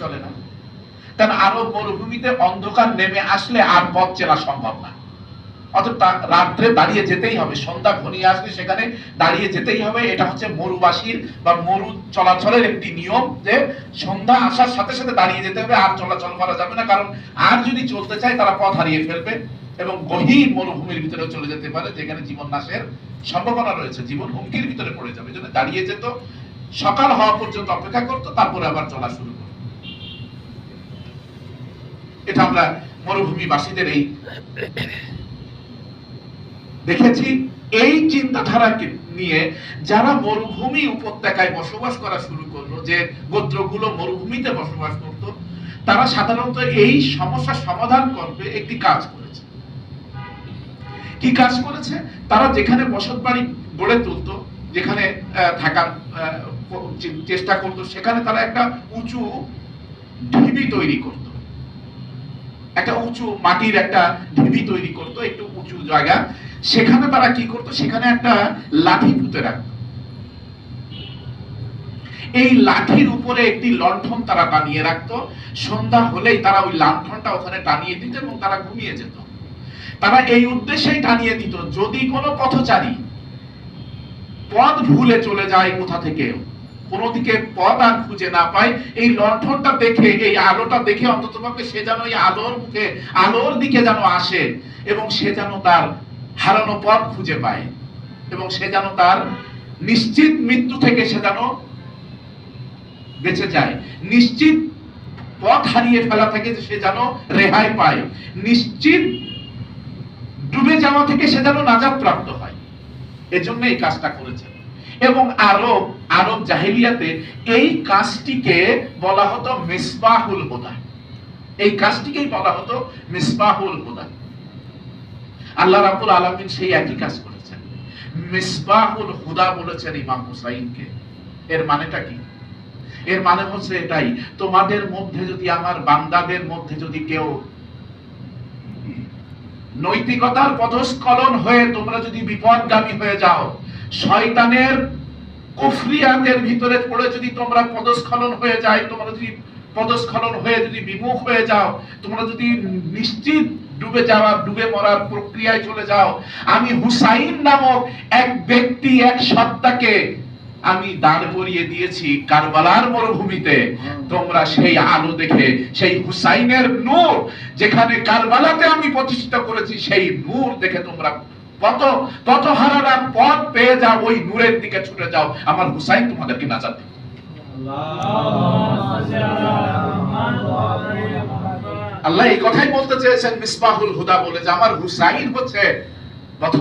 চলে না। কারণ আরব মরুভূমিতে অন্ধকার নেমে আসলে আর পথ চেনা সম্ভব না। অর্থাৎ রাত্রে দাঁড়িয়ে যেতেই হবে, সন্ধ্যা ঘনিয়ে আসলে সেখানে দাঁড়িয়ে যেতেই হবে। এটা হচ্ছে মরুবাসীর বা মরু চলাচলের একটি নিয়ম যে সন্ধ্যা আসার সাথে সাথে দাঁড়িয়ে যেতে হবে, আর চলাচল করা যাবে না। কারণ আর যদি চলতে চায় তারা পথ হারিয়ে ফেলবে এবং গহীন মরুভূমির ভিতরে চলে যেতে পারে, যেখানে জীবন নাশের সম্ভাবনা রয়েছে। জীবন হুমকির ভিতরে পড়ে যাবে। জন্য দাঁড়িয়ে যেত, সকাল হওয়া পর্যন্ত অপেক্ষা করতো, তারপরে আবার চলা শুরু এটা আমরা মরুভূমিবাসীদের এই দেখেছি। এই চিন্তাধারাকে নিয়ে যারা মরুভূমি উপত্যকায় বসবাস করা শুরু করল, যে গোত্রগুলো মরুভূমিতে বসবাস করত, তারা সাধারণত এই সমস্যার সমাধান করবে একটি কাজ করেছে। কি কাজ করেছে? তারা যেখানে বসত বাড়ি গড়ে তুলতো, যেখানে থাকার চেষ্টা করতো, সেখানে তারা একটা উঁচু ঢিবি তৈরি করতো। একটা উঁচু মাটির একটা ঢিবি তৈরি করতো, একটু উঁচু জায়গা। সেখানে তারা কি করতো? সেখানে একটা লাঠি পুঁতে রাখতো। এই লাঠির উপরে একটি লণ্ঠন তারা টানিয়ে রাখতো। সন্ধ্যা হলেই তারা ওই লণ্ঠনটা ওখানে টানিয়ে দিত এবং তারা ঘুমিয়ে যেত। তারা এই উদ্দেশ্যেই টানিয়ে দিত, যদি কোনো পথচারী পথ ভুলে চলে যায় কোথা থেকে কোনো দিকে পথ আর খুঁজে না পায় এই লণ্ঠনটা দেখে, এই আলোটা দেখে অন্তত সে যেন এই আলোর মুখে, আলোর দিকে যেন আসে এবং সে যেন তার হারানো পথ খুঁজে পায় এবং সে যেন তার নিশ্চিত মৃত্যু থেকে সে যেন বেঁচে যায়। নিশ্চিত পথ হারিয়ে ফেলা থেকে সে যেন রেহাই পায়। নিশ্চিত ডুবে যাওয়া থেকে সে যেন নাজাদ প্রাপ্ত হয়। এজন্য এই কাজটা করেছেন। এবং আরব আরব জাহেলিয়াতে এই কাজটিকে বলা হতো মিসবাহুল হুদা। এই কাজটিকেই বলা হতো মিসবাহুল হুদা। আল্লাহ রাব্বুল আলামিন সেই একই কাজ করেছেন। মিসবাহুল হুদা বলেছেন ইমাম হুসাইনকে। এর মানেটা কি? এর মানে হচ্ছে এটাই, তোমাদের মধ্যে যদি আমার বান্দাদের মধ্যে যদি কেউ নৈতিকতার পদস্খলন হয়ে তোমরা যদি বিপদগামী হয়ে যাও শয়তানের কুফরিয়াতের ভিতরে পড়ে যদি তোমরা পদস্খলন হয়ে যায়, তোমরা যদি পদস্খলন হয়ে যদি বিমুখ হয়ে যাও, তোমরা যদি নিশ্চিত ডুবে যাওয়া ডুবে মরার প্রক্রিয়ায় চলে যাও, আমি হুসাইন নামক এক ব্যক্তি, এক সত্তাকে আমি দাঁড় করিয়ে দিয়েছি কারবালার মরুভূমিতে। তোমরা সেই আলো দেখে, সেই হুসাইনের নূর, যেখানে কারবালাতে আমি প্রতিষ্ঠিত করেছি, সেই নূর দেখে তোমরা পত পত হারারা পথ পেয়ে যাও, ওই নূরের দিকে ছুটে যাও। আমার হুসাইন তোমাদেরকে নাজাত দিবে। আল্লাহ এই কথাই বলতে চেয়েছেন মিসবাহুল হুদা বলে যে আমার হুসাইন হচ্ছে পথ